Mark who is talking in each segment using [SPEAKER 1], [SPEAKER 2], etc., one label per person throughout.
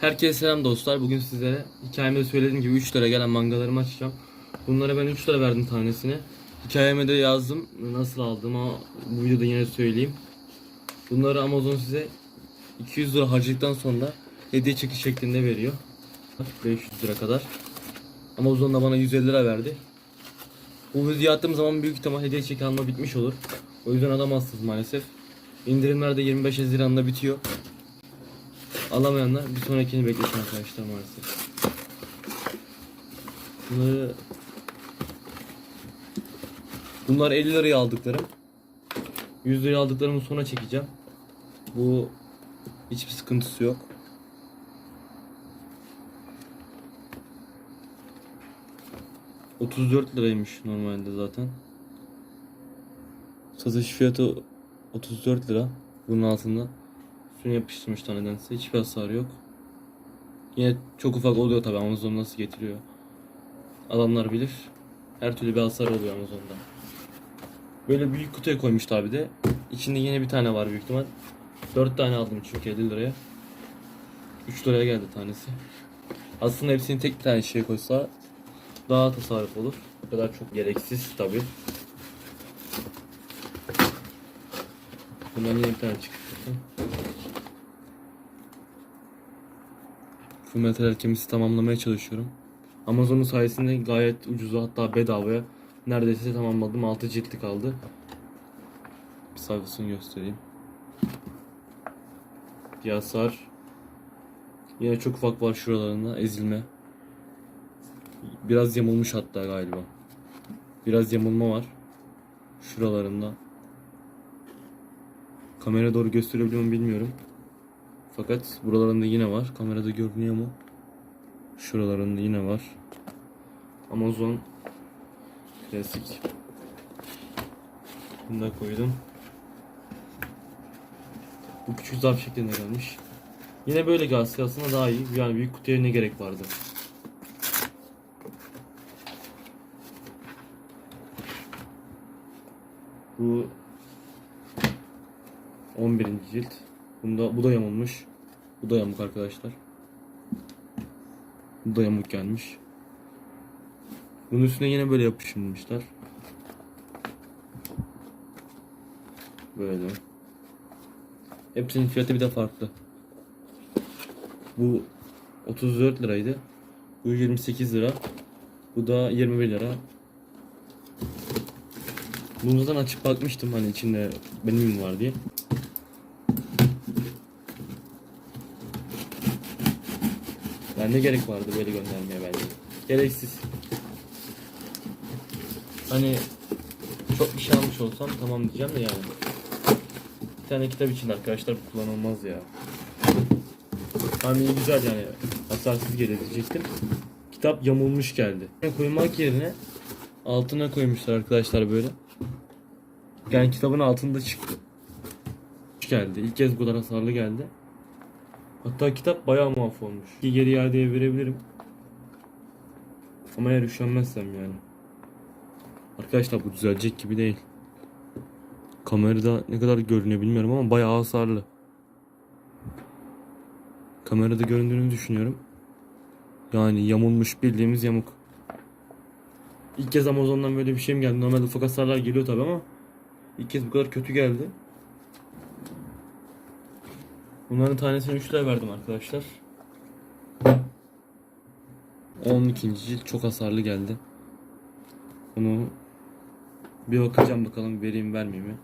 [SPEAKER 1] Herkese selam dostlar. Bugün sizlere hikayemde söylediğim gibi 3 lira gelen mangalarımı açacağım. Bunlara ben 3 lira verdim tanesine. Hikayeme de yazdım nasıl aldım ama bu videoda yine söyleyeyim. Bunları Amazon size 200 lira harcadıktan sonra hediye çeki şeklinde veriyor. 500 lira kadar. Amazon da bana 150 lira verdi. Bu videoyu attığım zaman büyük ihtimal hediye çeki alma bitmiş olur. O yüzden alamazsınız maalesef. İndirimler de 25 Haziran'da bitiyor. Alamayanlar bir sonrakini beklesin arkadaşlar maalesef. Bunları Bunlar 50 liraya aldıklarım. 100 liraya aldıklarımı sonra çekeceğim. Bu hiçbir sıkıntısı yok. ...34 liraymış normalde zaten. Satış fiyatı 34 lira. Bunun altında. Üstüne yapıştırmışlar nedense. Hiçbir hasarı yok. Yine çok ufak oluyor tabi Amazon nasıl getiriyor. Adamlar bilir. Her türlü bir hasar oluyor Amazon'da. Böyle büyük kutuya koymuşlar bir de. İçinde yine bir tane var büyük ihtimal. 4 tane aldım çünkü 50 liraya. 3 liraya geldi tanesi. Aslında hepsini tek bir tane şeye koysa daha tasarruf olur. Bu kadar çok gereksiz tabi. Bundan yine bir tane çıktı. Full Metal Alchemist'i tamamlamaya çalışıyorum. Amazon'un sayesinde gayet ucuza hatta bedavaya neredeyse tamamladım. 6 ciltlik kaldı. Bir sayfasını göstereyim. Bir hasar. Yine çok ufak var şuralarında ezilme. Biraz yamulmuş hatta galiba. Biraz yamulma var. Şuralarında. Kamera doğru gösterebiliyor mu bilmiyorum. Fakat buralarında yine var. Kamerada görünüyor mu? Şuralarında yine var. Amazon klasik. Bunu da koydum. Bu küçük zarf şeklinde gelmiş. Yine böyle gelse aslında daha iyi. Yani büyük kutuya ne gerek vardı? Bu 11. cilt. Bunda bu da yamulmuş. Bu da yamuk arkadaşlar. Bu da yamuk gelmiş. Bunun üstüne yine böyle yapıştırmışlar. Böyle. Hepsinin fiyatı bir de farklı. Bu 34 liraydı. Bu 28 lira. Bu da 21 lira. Bunu zaten açıp bakmıştım hani içinde benim mi var diye. Yani ne gerek vardı böyle göndermeye bence. Gereksiz. Hani çok bir şey almış olsam tamam diyeceğim de yani. Bir tane kitap için arkadaşlar bu kullanılmaz ya. Hani güzel yani hasarsız gelir diyecektim. Kitap yamulmuş geldi. Koymak yerine altına koymuşlar arkadaşlar böyle. Yani kitabın altında çıktı. Geldi. İlk kez bu kadar hasarlı geldi. Hatta kitap bayağı mahvolmuş. Ki geri iadeye verebilirim. Ama eğer üşenmezsem yani. Arkadaşlar bu düzelecek gibi değil. Kamerada ne kadar görünüyor bilmiyorum ama bayağı hasarlı. Kamerada göründüğünü düşünüyorum. Yani yamulmuş bildiğimiz yamuk. İlk kez Amazon'dan böyle bir şey mi geldi? Normalde ufak hasarlar geliyor tabi ama ilk kez bu kadar kötü geldi. Bunların tanesine 3 lira verdim arkadaşlar. 12. cilt çok hasarlı geldi. Bunu bir bakacağım bakalım vereyim vermeyeyim mi.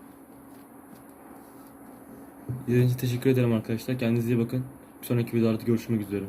[SPEAKER 1] İzlediğiniz için teşekkür ederim arkadaşlar. Kendinize iyi bakın. Bir sonraki videolarda görüşmek üzere.